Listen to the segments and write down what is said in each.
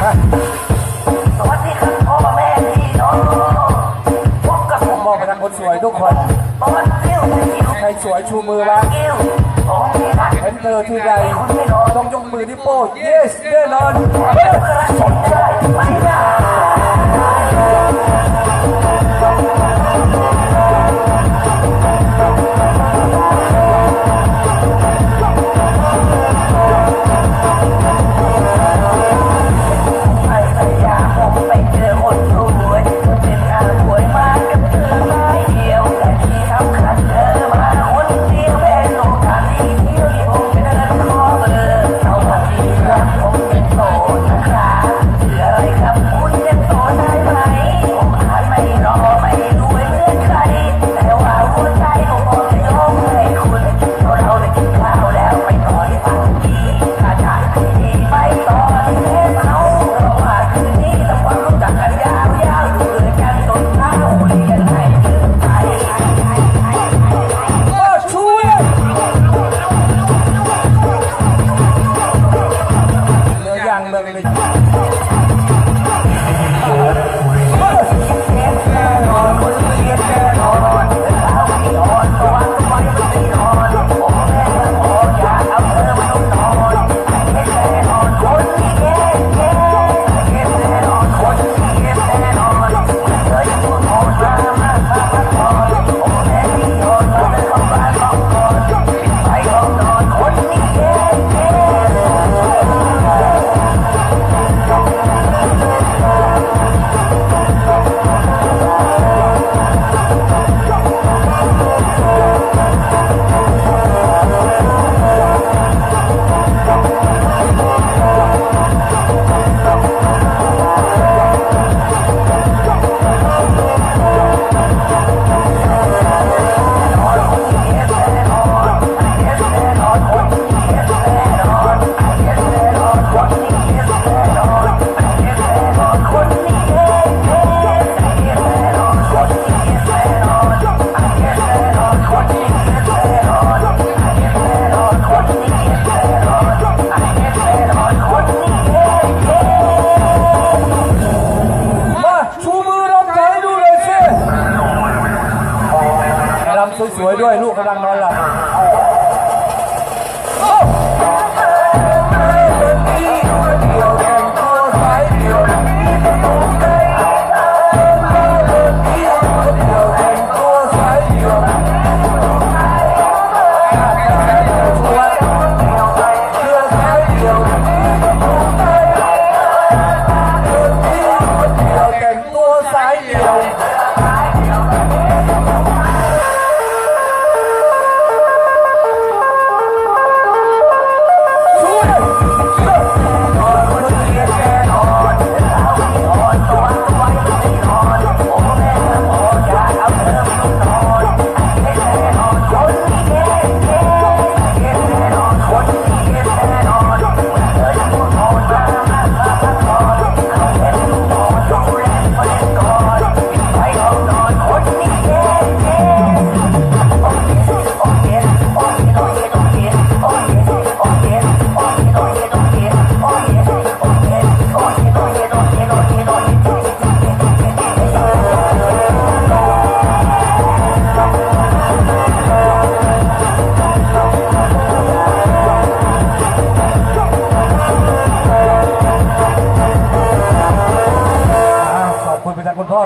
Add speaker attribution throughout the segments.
Speaker 1: สวัสดีครับพ่อแม่พี่น้องพบกับผม
Speaker 2: มองไปทางคนสวยทุกคน
Speaker 1: ตอนเที่ยวที่มี
Speaker 2: ใครสวยชูมือมา
Speaker 1: เที่ยวอที่รัก
Speaker 2: ห็นเธอที่ใดต้องยกมือที่โป้
Speaker 1: เยสแน่นอนสนใจไม่ได้
Speaker 2: ด้วยลูกกำลังนอนหลับ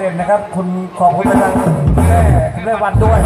Speaker 2: เด่นนะครับ คุณขอบคุณไปทางแม่คุณแม่วันด้วย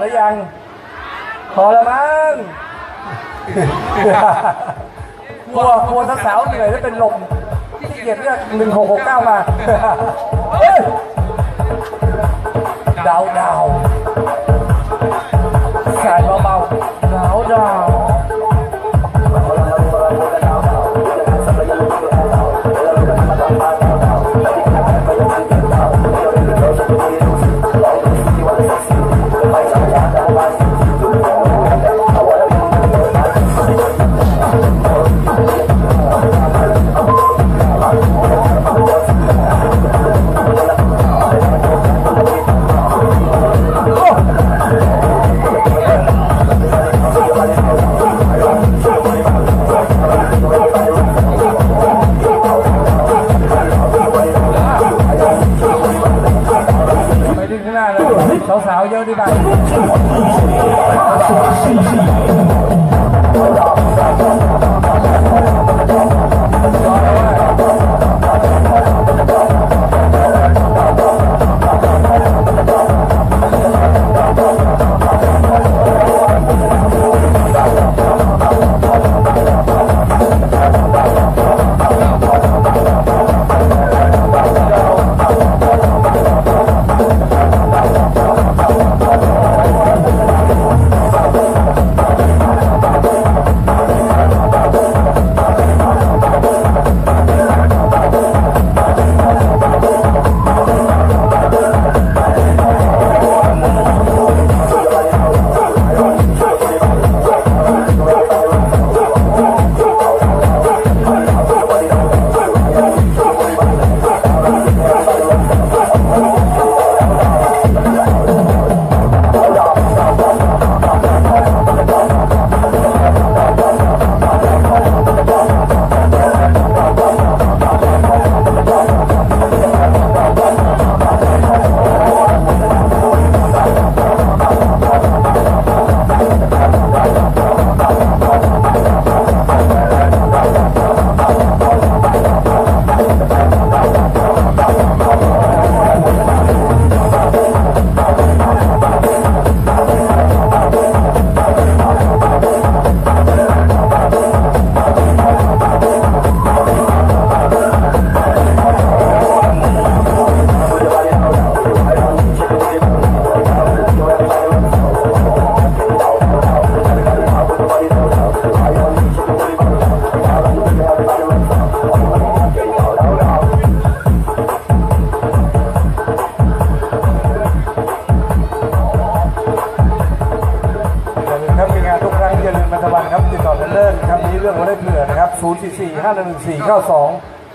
Speaker 2: พ
Speaker 3: อแล้วยังพอ
Speaker 2: แล้
Speaker 3: วมั้งกลัวก
Speaker 2: ลัว
Speaker 3: สาว
Speaker 2: ๆเห
Speaker 3: นื่อย
Speaker 2: แล้วเป็นลมที่เกียจเรียกหนึ่งหกหกเก้ามาเฮ้ยดาวดาวสายเบาๆดาวดาว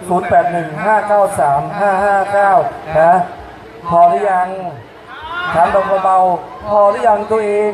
Speaker 2: 0 8 1 5 9 3 5 5 9 นะ พอหรือยังถามเราเบาๆพอหรือยังตัวเอง